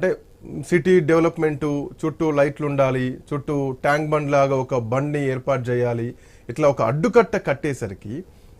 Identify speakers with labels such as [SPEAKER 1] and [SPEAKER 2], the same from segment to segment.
[SPEAKER 1] అంటే city development చుట్టూ లైట్లు ఉండాలి చుట్టూ ట్యాంక్ బండ్ లాగా ఒక బండ్ని ఏర్పాటు చేయాలి ఇట్లా ఒక అడ్డుకట్ట కట్టేసరికి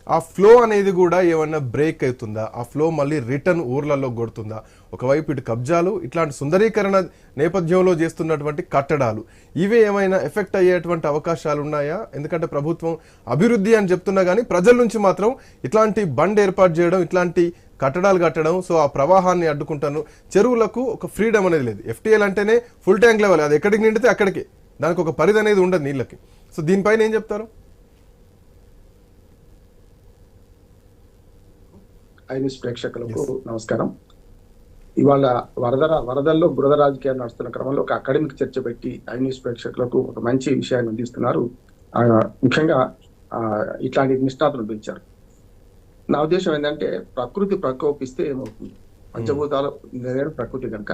[SPEAKER 1] ఆ ఫ్లో అనేది కూడా ఏమన్నా బ్రేక్ అవుతుందా? ఆ ఫ్లో మళ్ళీ రిటర్న్ ఊర్లలో కొడుతుందా? ఒకవైపు ఇటు కబ్జాలు ఇట్లాంటి సుందరీకరణ నేపథ్యంలో చేస్తున్నటువంటి కట్టడాలు ఇవే ఏమైనా ఎఫెక్ట్ అయ్యేటువంటి అవకాశాలు ఉన్నాయా ఎందుకంటే ప్రభుత్వం అభివృద్ధి అని చెప్తున్నా కానీ ప్రజల నుంచి మాత్రం ఇట్లాంటి బండ్ ఏర్పాటు చేయడం ఇట్లాంటి కట్టడాలు కట్టడం సో ఆ ప్రవాహాన్ని అడ్డుకుంటాను. చెరువులకు ఒక ఫ్రీడమ్ అనేది లేదు. ఎఫ్టీఎల్ అంటేనే ఫుల్ ట్యాంక్ లెవెల్ అది ఎక్కడికి నిండితే అక్కడికి. దానికి ఒక పరిధి అనేది ఉండదు నీళ్ళకి. సో దీనిపైన ఏం చెప్తారు?
[SPEAKER 2] ప్రేక్షకులకు నమస్కారం. ఇవాళ వరద వరదల్లో బురద రాజకీయాలు నడుస్తున్న క్రమంలో ఒక అకాడమిక్ చర్చ పెట్టి ఐ న్యూస్ ప్రేక్షకులకు ఒక మంచి విషయాన్ని అందిస్తున్నారు. ముఖ్యంగా ఇట్లాంటి నిష్ణాతులు పిలిచారు నా ఉద్దేశం ఏంటంటే ప్రకృతి ప్రకోపిస్తే ఏమవుతుంది? పంచభూతాలు నేను ప్రకృతి కనుక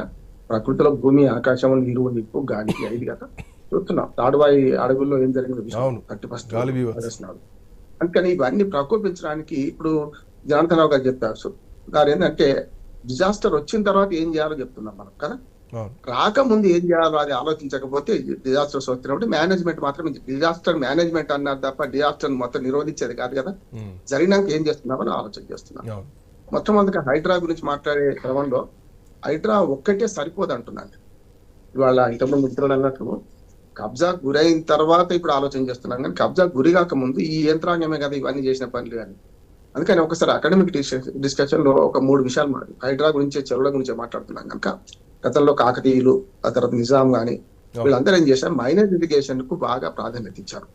[SPEAKER 2] ప్రకృతిలో భూమి ఆకాశం నీరు నిప్పు గాలి ఐదు కదా. చూస్తున్నాం. తాడువాయి అడవుల్లో ఏం జరిగింది. Thirty first. ప్రదర్శనలు అందుకని ఇవన్నీ ప్రకోపించడానికి ఇప్పుడు జనార్దన్ రావు గారు చెప్పారు. సో గారు ఏంటంటే డిజాస్టర్ వచ్చిన తర్వాత ఏం చేయాలో చెప్తున్నాం మనం కదా? రాకముందు ఏం చేయాలో అది ఆలోచించకపోతే డిజాస్టర్స్ వచ్చినప్పుడు మేనేజ్మెంట్ మాత్రం డిజాస్టర్ మేనేజ్మెంట్ అన్నారు తప్ప డిజాస్టర్ మొత్తం నిరోధించేది కాదు కదా. జరిగినాక ఏం చేస్తున్నామని ఆలోచన చేస్తున్నాం. మొట్టమొదటిగా హైడ్రా గురించి మాట్లాడే క్రమంలో హైడ్రా ఒక్కటే సరిపోదు అంటున్నాను. ఇవాళ ఇంతకుముందు మిత్రులు అన్నట్లు కబ్జా గురైన తర్వాత ఇప్పుడు ఆలోచన చేస్తున్నాం కానీ కబ్జా గురి కాక ముందు ఈ యంత్రాంగమే కదా ఇవన్నీ చేసిన పనులు కానీ. అందుకని ఒకసారి అకాడమిక్ డిస్కషన్లో ఒక మూడు విషయాలు మాట్లాడు. హైడ్రా గురించి చెరువుల గురించి మాట్లాడుతున్నాం కనుక గతంలో కాకతీయులు ఆ తర్వాత నిజాం గాని వీళ్ళందరూ ఏం చేశారు? మైనర్ ఇరిగేషన్కు బాగా ప్రాధాన్యత ఇచ్చారు.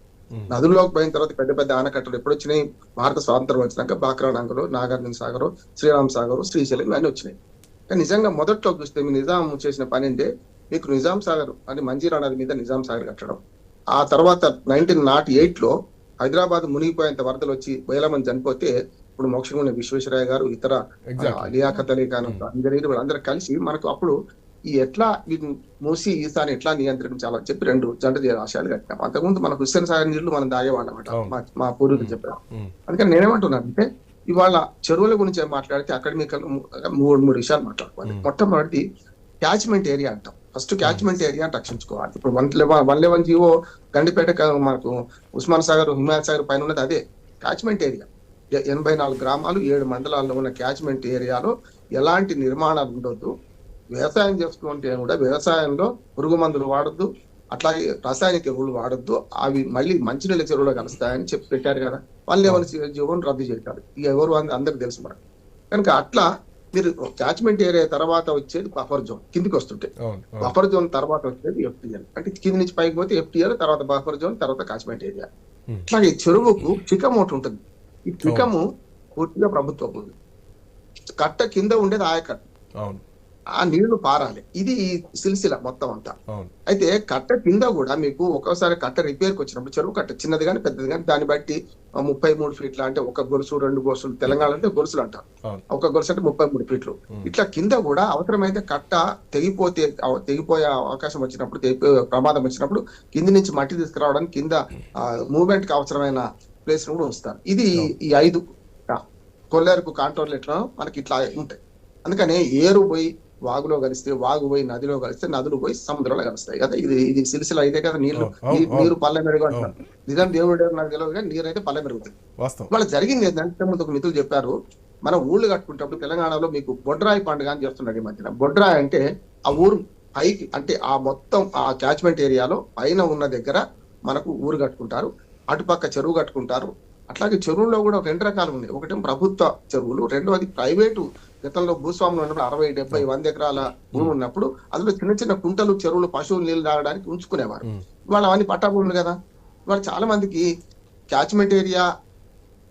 [SPEAKER 2] నదుల్లోకి పోయిన తర్వాత పెద్ద పెద్ద ఆనకట్టలు ఎప్పుడు వచ్చినాయి భారత స్వాతంత్రం వచ్చినాక బాక్రానంగలు నాగార్జున సాగర్ శ్రీరామ్ సాగర్ శ్రీశైలం ఇవన్నీ వచ్చినాయి. కానీ నిజంగా మొదట్లో చూస్తే మీ నిజాం చేసిన పని అంటే మీకు నిజాం సాగర్ అంటే మంజీరా నది మీద నిజాం సాగర్ కట్టడం. ఆ తర్వాత నైన్టీన్ నాట్ ఎయిట్లో హైదరాబాద్ మునిగిపోయేంత వరదలు వచ్చి వేల మంది చనిపోతే ఇప్పుడు మోక్షగుణ విశ్వేశ్వరయ్య గారు ఇతర. లియాఖత్ అలీ ఖాన్ ఇంజనీర్ వీళ్ళందరూ కలిసి మనకు అప్పుడు ఈ ఎట్లా వీటిని మూసి ఈసాని ఎట్లా నియంత్రించాలని చెప్పి రెండు జంట ఆశయాలు కట్టినాం. అంతకుముందు మనకు హుస్సేన్ సాగర్ నీళ్ళు మనం
[SPEAKER 1] అవును.
[SPEAKER 2] మా- పూర్వీకులు చెప్పారు. అందుకని నేనేమంటున్నాను అంటే ఇవాళ చెరువుల గురించి మాట్లాడితే అకాడమికల్ మూడు మూడు విషయాలు మాట్లాడుకోవాలి. మొట్టమొదటి క్యాచ్మెంట్ ఏరియా అంటాం. ఫస్ట్ క్యాచ్మెంట్ ఏరియా రక్షించుకోవాలి. ఇప్పుడు one eleven one eleven GO Gandipet మనకు ఉస్మాన్ సాగర్ హిమాయత్ సాగర్ పైన ఉన్నది అదే క్యాచ్మెంట్ ఏరియా. ఎనభై నాలుగు గ్రామాలు ఏడు మండలాల్లో ఉన్న క్యాచ్మెంట్ ఏరియాలో ఎలాంటి నిర్మాణాలు ఉండొద్దు. వ్యవసాయం చేసుకుంటే కూడా వ్యవసాయంలో పురుగు మందులు వాడొద్దు అట్లాగే రాసాయనిక ఎరువులు వాడొద్దు అవి మళ్ళీ మంచినీళ్ళ చెరువులో కలుస్తాయని చెప్పి పెట్టారు కదా. వాళ్ళు ఎవరి జీవోని రద్దు చేశారు. ఇక ఎవరు అంద- అందరికి తెలుసు మనకు కనుక అట్లా మీరు క్యాచ్మెంట్ ఏరియా తర్వాత వచ్చేది బఫర్ జోన్ కిందికి వస్తుంటే. బఫర్ జోన్ తర్వాత వచ్చేది ఎఫ్టీఎల్. అంటే కింది నుంచి పైకి పోతే ఎఫ్టీఎల్ తర్వాత బఫర్ జోన్ తర్వాత కాచ్మెంట్ ఏరియా. అట్లాగే ఈ చెరువుకు చికం ఒకటి ఉంటుంది. ఈ చికము పూర్తిగా ప్రభుత్వ భూమి. కట్ట కింద ఉండేది ఆయకట్ట.
[SPEAKER 1] అవును.
[SPEAKER 2] ఆ నీళ్ళు పారాలి. ఇది సిల్సిల మొత్తం అంతా. అయితే కట్ట కింద కూడా మీకు ఒక్కోసారి కట్ట రిపేర్కి వచ్చినప్పుడు చెరువు కట్ట చిన్నది కానీ పెద్దది కానీ దాన్ని బట్టి ముప్పై మూడు ఫీట్ల అంటే ఒక గొలుసు రెండు గొలుసులు తెలంగాణ అంటే గొలుసులు అంటారు. ఒక గొలుసు అంటే ముప్పై మూడు ఫీట్లు. ఇట్లా కింద కూడా అవసరమైతే కట్ట తెగిపోతే తెగిపోయే అవకాశం వచ్చినప్పుడు తెగిపోయే ప్రమాదం వచ్చినప్పుడు కింది నుంచి మట్టి తీసుకురావడానికి కింద మూవ్మెంట్కి అవసరమైన ప్లేస్ కూడా ఉంచుతారు. ఇది ఈ ఐదు కొల్లేరుకు కాంట్రోల్ ఎట్లా మనకి ఇట్లా ఉంటాయి. అందుకనే ఏరు పోయి వాగులో కలిస్తే వాగు పోయి నదిలో కలిస్తే నదులు పోయి సముద్రంలో కలుస్తాయి కదా. ఇది ఇది సిరిసిల అయితే కదా
[SPEAKER 1] నీళ్ళు.
[SPEAKER 2] నీరు పల్లె మెరుగు అంటారు. నిజం దేవుడు నాకు తెలియదు కానీ నీరు అయితే పల్లె మెరుగుతుంది వాళ్ళ జరిగింది ఏంటంటే ముందు ఒక మిత్రులు చెప్పారు మనం ఊళ్ళు కట్టుకుంటప్పుడు తెలంగాణలో మీకు బొడ్రాయి పండుగ అని చేస్తున్నారు ఈ మధ్యన. బొడ్రాయి అంటే ఆ ఊరు పైకి అంటే ఆ మొత్తం ఆ క్యాచ్మెంట్ ఏరియాలో పైన ఉన్న దగ్గర మనకు ఊరు కట్టుకుంటారు. అటుపక్క చెరువు కట్టుకుంటారు. అట్లాగే చెరువుల్లో కూడా రెండు రకాలు ఉన్నాయి. ఒకటి ప్రభుత్వ చెరువులు రెండవది ప్రైవేటు గతంలో భూస్వాములు ఉన్నప్పుడు అరవై డెబ్బై వంద ఎకరాల భూమి ఉన్నప్పుడు అందులో చిన్న చిన్న కుంటలు చెరువులు పశువులు నీళ్ళు తాగడానికి ఉంచుకునేవారు. ఇవాళ అవన్నీ పట్టా భూములు కదా. ఇవాళ చాలా మందికి క్యాచ్మెంట్ ఏరియా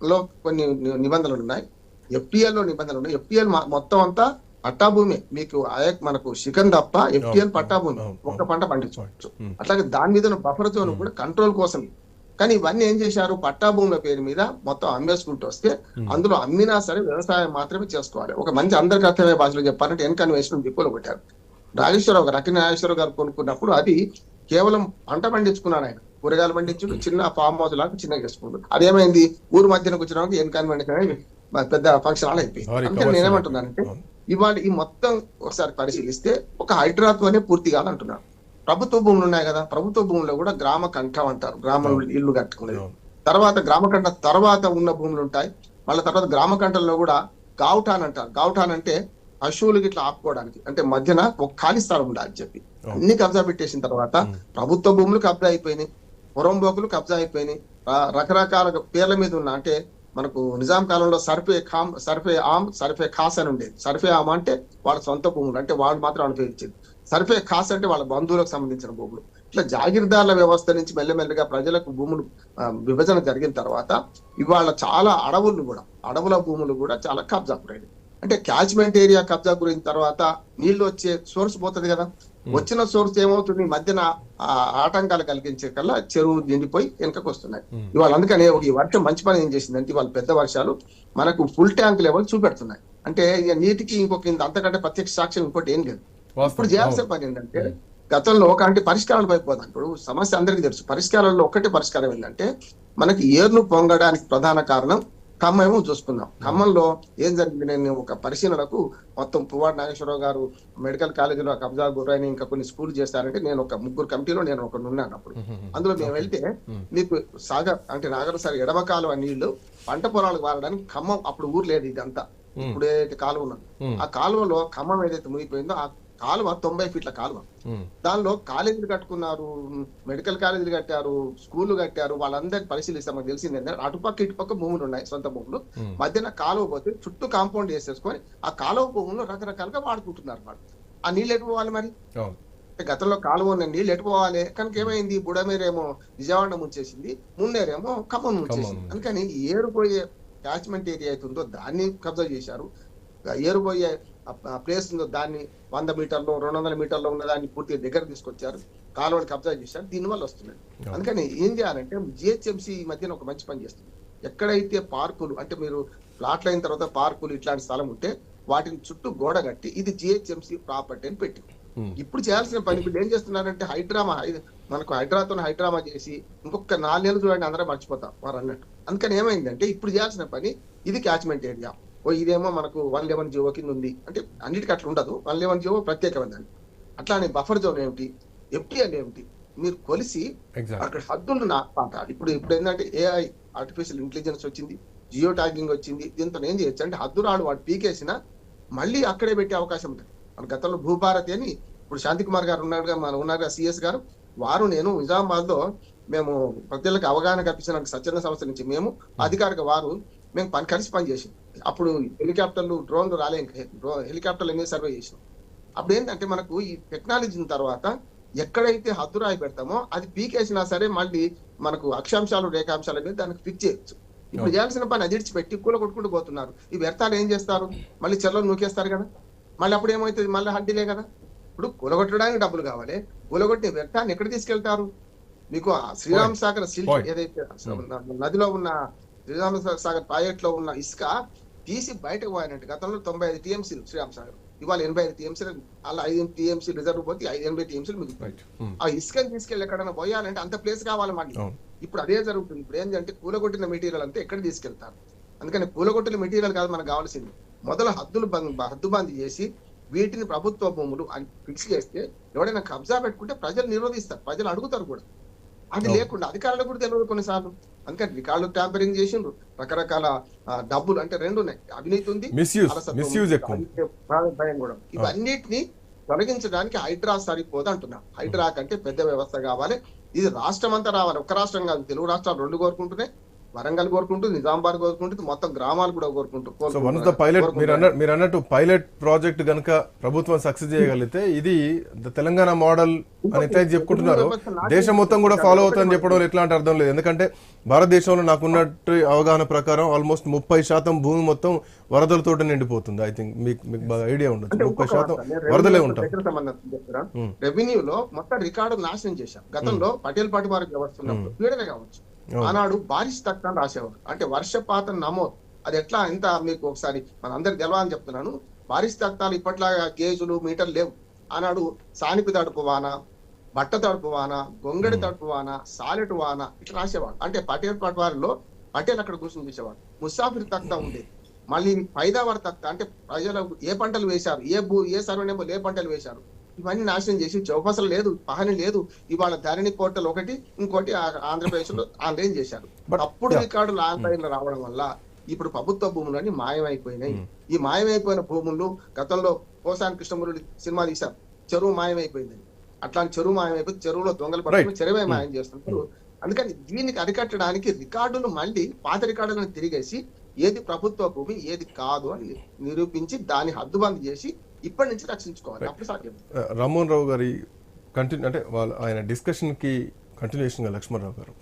[SPEAKER 2] లో కొన్ని నిబంధనలు ఉన్నాయి. ఎఫ్టిఎల్లో నిబంధనలు ఉన్నాయి. ఎఫ్టిఎల్ మొత్తం అంతా పట్టా భూమి మీకు మనకు చికెన్ తప్ప ఎఫ్టిఎల్
[SPEAKER 1] అవును,
[SPEAKER 2] పట్టా భూమి
[SPEAKER 1] అవును,
[SPEAKER 2] ఒక్క పంట పండించవచ్చు. అట్లాగే దాని మీద బఫర్ జోన్ కూడా కంట్రోల్ కోసం కానీ ఇవన్నీ ఏం చేశారు? పట్టా భూముల పేరు మీద మొత్తం అమ్మేసుకుంటూ వస్తే
[SPEAKER 1] Hmm.
[SPEAKER 2] అందులో అమ్మినా సరే వ్యవసాయం మాత్రమే చేసుకోవాలి. ఒక మంచి అందరికి అర్థమయ్యే భాషలో చెప్పాలంటే వెనకని వేసిన దిక్కులు పెట్టారు. నాగేశ్వరరావు గారు అక్కిన నాగేశ్వరరావు గారు కొనుక్కున్నప్పుడు అది కేవలం పంట పండించుకున్నాడు ఆయన. కూరగాయలు పండించుడు చిన్న ఫామ్ హౌస్ లాగా చిన్నగా చేసుకున్నాడు. అదేమైంది ఊరు మధ్యన వచ్చిన వెనకని పండించడం పెద్ద ఫంక్షన్ హాల్ అయిపోయింది.
[SPEAKER 1] Commercial.
[SPEAKER 2] నేనేమంటున్నానంటే
[SPEAKER 1] అవును.
[SPEAKER 2] ఇవాళ ఈ మొత్తం ఒకసారి పరిశీలిస్తే ఒక హైడ్రాతోనే పూర్తి కాదంటున్నారు ప్రభుత్వ భూములు ఉన్నాయి కదా ప్రభుత్వ భూముల్లో కూడా గ్రామ కంఠం అంటారు గ్రామ ఇల్లు కట్టుకునేది. తర్వాత గ్రామ కంఠ తర్వాత ఉన్న భూములు ఉంటాయి మళ్ళీ తర్వాత గ్రామ కంఠంలో కూడా గావుటాన్ అంటారు. గావుటాన్ అంటే పశువులు ఇట్లా ఆపుకోవడానికి అంటే మధ్యన ఒక ఖాళీ స్థలం ఉండాలి చెప్పి. అన్ని కబ్జా పెట్టేసిన తర్వాత ప్రభుత్వ భూములు కబ్జా అయిపోయినాయి పొరంబోకులు కబ్జా అయిపోయినాయి. రకరకాల పేర్ల మీద ఉన్న అంటే మనకు నిజాం కాలంలో సర్ఫే ఖామ్ సర్ఫే ఆమ్ సర్ఫే ఖాస్ అని ఉండేది. సర్ఫే ఆమ్ అంటే వాళ్ళ సొంత భూములు అంటే వాళ్ళు మాత్రం అనుభవించేది. సర్ఫే ఖాస్ అంటే వాళ్ళ బంధువులకు సంబంధించిన భూములు. ఇట్లా జాగీర్దార్ల వ్యవస్థ నుంచి మెల్లమెల్లగా ప్రజలకు భూములు విభజన జరిగిన తర్వాత ఇవాళ చాలా అడవులు కూడా అడవుల భూములు కూడా చాలా కబ్జా గురైనవి అంటే క్యాచ్మెంట్ ఏరియా కబ్జా గురైన తర్వాత నీళ్ళు వచ్చే సోర్స్ పోతుంది కదా. వచ్చిన సోర్స్ ఏమవుతుంది? ఈ మధ్యన ఆ ఆటంకాలు కలిగించే కల్లా చెరువు నిండిపోయి వెనకకు వస్తున్నాయి. ఇవాళ అందుకనే ఒక ఈ వర్షం మంచి పని ఏం చేసిందంటే ఇవాళ పెద్ద వర్షాలు మనకు ఫుల్ ట్యాంక్ లెవెల్ చూపెడుతున్నాయి. అంటే ఇక నీటికి ఇంకొక ఇంత అంతకంటే ప్రత్యక్ష సాక్ష్యం ఇంకోటి ఏం లేదు. ఇప్పుడు చేయాల్సిన పని ఏంటంటే గతంలో అంటే పరిష్కారాలు పైపోదాం ఇప్పుడు సమస్య అందరికీ తెలుసు. పరిష్కారాల్లో ఒకటే పరిష్కారం ఏంటంటే మనకి ఏర్లు పొంగడానికి ప్రధాన కారణం ఖమ్మం చూసుకుందాం. ఖమ్మంలో ఏం జరిగింది నేను ఒక పరిశీలనకు మొత్తం పువ్వాడు నాగేశ్వరరావు గారు మెడికల్ కాలేజీలో కబ్జా గురైన ఇంకా కొన్ని స్కూల్ చేస్తారంటే నేను ఒక ముగ్గురు కమిటీలో నేను ఒకటి ఉన్నాను అప్పుడు. అందులో మేము వెళ్తే మీకు సాగర్ అంటే నాగర్ సార్ ఎడమ కాలువ నీళ్ళు పంట పొలాలకు వారడానికి ఖమ్మం అప్పుడు ఊరు లేదు ఇదంతా. ఇప్పుడు ఏదైతే కాలువ ఉన్నదో. ఆ కాలువలో ఖమ్మం ఏదైతే మునిగిపోయిందో ఆ కాలువ తొంభై ఫీట్ల కాలువ. దానిలో కాలేజీలు కట్టుకున్నారు మెడికల్ కాలేజీలు కట్టారు స్కూళ్ళు కట్టారు వాళ్ళందరికి పరిశీలిస్తే. మాకు తెలిసింది ఏంటంటే అటుపక్క ఇటుపక్క భూములు ఉన్నాయి సొంత భూములు. మధ్యన కాలువ పోతే చుట్టూ కాంపౌండ్ వేసేసుకొని ఆ కాలువ భూములు రకరకాలుగా వాడుకుంటున్నారు వాళ్ళు. ఆ నీళ్ళు ఎటు పోవాలి మరి? గతంలో కాలువ ఉన్న నీళ్ళు ఎటు పోవాలి? కనుక ఏమైంది? బుడమేరేమో విజయవాడ ముంచేసింది మున్నేరేమో ఖమ్మం ముంచేసింది. అందుకని ఏరుపోయే క్యాచ్మెంట్ ఏరియా అయితే ఉందో దాన్ని కబ్జా చేశారు. ఏరుపోయే ప్లేస్ ఉందో దాన్ని వంద మీటర్లు రెండు వందల మీటర్లో ఉన్న దాన్ని పూర్తిగా దగ్గర తీసుకొచ్చారు. కాలువని కబ్జా చేశారు. దీనివల్ల వస్తున్నాయి. అందుకని ఏం చేయాలంటే జిహెచ్ఎంసీ ఈ మధ్యన ఒక మంచి పని చేస్తుంది. ఎక్కడైతే పార్కులు అంటే మీరు ప్లాట్లు అయిన తర్వాత పార్కులు ఇట్లాంటి స్థలం ఉంటే వాటిని చుట్టూ గోడ కట్టి ఇది జిహెచ్ఎంసీ ప్రాపర్టీ అని పెట్టి. ఇప్పుడు చేయాల్సిన పని ఇప్పుడు ఏం చేస్తున్నారంటే హైడ్రామా హై- మనకు హైడ్రాతో హైడ్రామా చేసి ఇంకొక నాలుగేళ్ళు చూడండి అందరూ మర్చిపోతాం వారు అన్నట్టు. అందుకని ఏమైందంటే ఇప్పుడు చేయాల్సిన పని ఇది క్యాచ్మెంట్ ఏరియా ఇదేమో మనకు వన్ లెవెన్ జీవో కింద ఉంది అంటే అన్నిటికీ అట్లా ఉండదు. వన్ లెవెన్ జీవో ప్రత్యేకమైనది అట్లానే బఫర్ జోన్ ఏమిటి? ఎఫ్టీఎల్ ఏమిటి? మీరు కొలిసి అక్కడ హద్దులు నా పాటాలి ఇప్పుడు ఇప్పుడు ఏంటంటే ఏఐ ఆర్టిఫిషియల్ ఇంటెలిజెన్స్ వచ్చింది జియో ట్యాగింగ్ వచ్చింది. దీంతో ఏం చేయొచ్చు? అంటే హద్దు రాడు వాడు పీకేసిన మళ్ళీ అక్కడే పెట్టే అవకాశం ఉంటుంది మన గతంలో భూభారతి అని ఇప్పుడు శాంతి కుమార్ గారు ఉన్నారుగా మన ఉన్నారు సిఎస్ గారు. వారు నేను నిజామాబాద్లో మేము ప్రజలకు అవగాహన కల్పించడానికి స్వచ్ఛంద సంస్థ నుంచి మేము అధికారిక వారు మేము పని కలిసి పనిచేసాం. అప్పుడు హెలికాప్టర్లు డ్రోన్లు రాలే హెలికాప్టర్లు ఎన్ని సర్వే చేసినాం. అప్పుడు ఏంటంటే మనకు ఈ టెక్నాలజీ తర్వాత ఎక్కడైతే హద్దురాయి పెడతామో అది పీకేసినా సరే మళ్ళీ మనకు అక్షాంశాలు రేఖాంశాల మీద దానికి ఫిక్స్ చేయొచ్చు. ఇప్పుడు చేయాల్సిన పని అది ఇడిచిపెట్టి కూల కొట్టుకుంటూ పోతున్నారు. ఈ వ్యర్థాలు ఏం చేస్తారు? మళ్ళీ చెర్లలో నూకేస్తారు కదా. మళ్ళీ అప్పుడు ఏమవుతుంది మళ్ళీ హడ్డీలే కదా. ఇప్పుడు కూలగొట్టడానికి డబ్బులు కావాలి. కూలగొట్టిన వ్యర్థాన్ని ఎక్కడ తీసుకెళ్తారు? మీకు ఆ శ్రీరామ్ సాగర్ సిల్క్. ఏదైతే నదిలో ఉన్న శ్రీరామ్ సాగర్ ప్రాజెక్ట్లో ఉన్న ఇసుక తీసి బయటకు పోయినట్టు గతంలో తొంభై ఐదు టీఎంసీలు శ్రీరామ్ సాగర్. ఇవాళ ఎనభై ఐదు టీఎంసీలు అలా ఐదు టీఎంసీ రిజర్వ్ పోతే ఐదు ఎనభై టీఎంసీలు మిగులుతాయి
[SPEAKER 1] ఉమ్.
[SPEAKER 2] ఆ ఇసుకని తీసుకెళ్ళి ఎక్కడైనా పోయాలంటే అంత ప్లేస్ కావాలి
[SPEAKER 1] అవును.
[SPEAKER 2] ఇప్పుడు అదే జరుగుతుంది. ఇప్పుడు ఏంటంటే కూలగొట్టిన మెటీరియల్ అంతా ఎక్కడ తీసుకెళ్తారు? అందుకని కూలగొట్టిన మెటీరియల్ కాదు మనకు కావాల్సింది. మొదలు హద్దులు బంద్ హద్దుబందీ చేసి వీటిని ప్రభుత్వ భూములు అని ఫిక్స్ చేస్తే ఎవడైనా కబ్జా పెట్టుకుంటే ప్రజలు నిరోధిస్తారు. ప్రజలు అడుగుతారు కూడా. అది. లేకుండా అధికారులకు కూడా తెలియదు కొన్నిసార్లు. అందుకని రికార్డు ట్యాంపరింగ్ చేసిండ్రు. రకరకాల డబ్బులు అంటే రెండు ఉన్నాయి అవినీతి భయం కూడా ఉంది. ఇవన్నిటిని తొలగించడానికి హైడ్రా సరిపోదు అంటున్నాం. హైడ్రా కంటే పెద్ద వ్యవస్థ కావాలి. ఇది రాష్ట్రం అంతా రావాలి. ఒక రాష్ట్రం కాదు. తెలుగు రాష్ట్రాలు రెండు కోరుకుంటున్నాయి. వరంగల్ కోరుకుంటుంది నిజామాబాద్ కోరుకుంటుంది మొత్తం గ్రామాలు కూడా కోరుకుంటూ
[SPEAKER 1] so one of the pilot మీరు అన్న మీరు అన్నట్టు పైలట్ ప్రాజెక్ట్ గనుక ప్రభుత్వం సక్సెస్ చేయగలిగితే ఇది తెలంగాణ మోడల్ అని అయితే చెప్పుకుంటున్నారు. దేశం మొత్తం కూడా ఫాలో అవుతుందని చెప్పడం ఎట్లాంటి అర్థం లేదు. ఎందుకంటే భారతదేశంలో నాకున్నట్టు అవగాహన ప్రకారం ఆల్మోస్ట్ ముప్పై శాతం భూమి మొత్తం వరదలతో నిండిపోతుంది ఐ థింక్ మీకు మీకు బాగా ఐడియా ఉండొచ్చు. ముప్పై శాతం వరదలే ఉంటాం.
[SPEAKER 2] రెవెన్యూలో మొత్తం రికార్డు నాశనం చేశాం. గతంలో పటేల్ పాటి వారికి వ్యవస్థ ఉన్నప్పుడు పీడనే కావచ్చు. ఆనాడు బారిష్ తక్కువ అని రాసేవారు. అంటే వర్షపాతం నమోదు. అది ఎట్లా? ఎంత మీకు ఒకసారి మన అందరికి తెలవాలని చెప్తున్నాను. బారిష్ తక్తాలు ఇప్పట్లాగా గేజులు మీటర్లు లేవు. ఆనాడు సానిపి తడుపు వాన బట్ట తడుపు వాన గొంగడి తడుపు వాన సాలెటు వాన ఇట్లా రాసేవాడు అంటే పటేల్ పాటి వారిలో పటేల్ అక్కడ కూర్చొని చేసేవాడు ముసాఫిర్ తక్తా ఉండేది మళ్ళీ పైదా వర్త అంటే ప్రజలకు ఏ పంటలు వేశారు? ఏ భూ ఏ సర్వే నెంబర్ ఏ పంటలు వేశారు? ఇవన్నీ నాశనం చేసి చౌపసలు లేదు పహని లేదు. ఇవాళ ధరణి పోర్టల్ ఒకటి ఇంకోటి ఆంధ్రప్రదేశ్లో ఆన్లైన్ చేశారు. అప్పుడు. రికార్డులు ఆన్లైన్లో రావడం వల్ల ఇప్పుడు ప్రభుత్వ భూములన్నీ మాయమైపోయినాయి. ఈ మాయమైపోయిన భూములు గతంలో పోసాని కృష్ణమురుడి సినిమా తీశారు. చెరువు మాయమైపోయింది. అట్లాంటి చెరువు మాయమైపోయి చెరువులో దొంగలు
[SPEAKER 1] Right.
[SPEAKER 2] చెరువే మాయం చేస్తున్నారు. అందుకని దీనికి అరికట్టడానికి రికార్డులు మళ్ళీ పాత రికార్డులను తిరిగేసి ఏది ప్రభుత్వ భూమి ఏది కాదు అని నిరూపించి దాన్ని హద్దుబంద్ చేసి ఇప్పటి నుంచి రక్షించుకోవాలి అప్పుడు సాధ్యం.
[SPEAKER 1] రామ్మోహన్ రావు గారి కంటిన్యూ అంటే వాళ్ళ ఆయన డిస్కషన్కి కంటిన్యూషన్గా లక్ష్మణరావు గారు.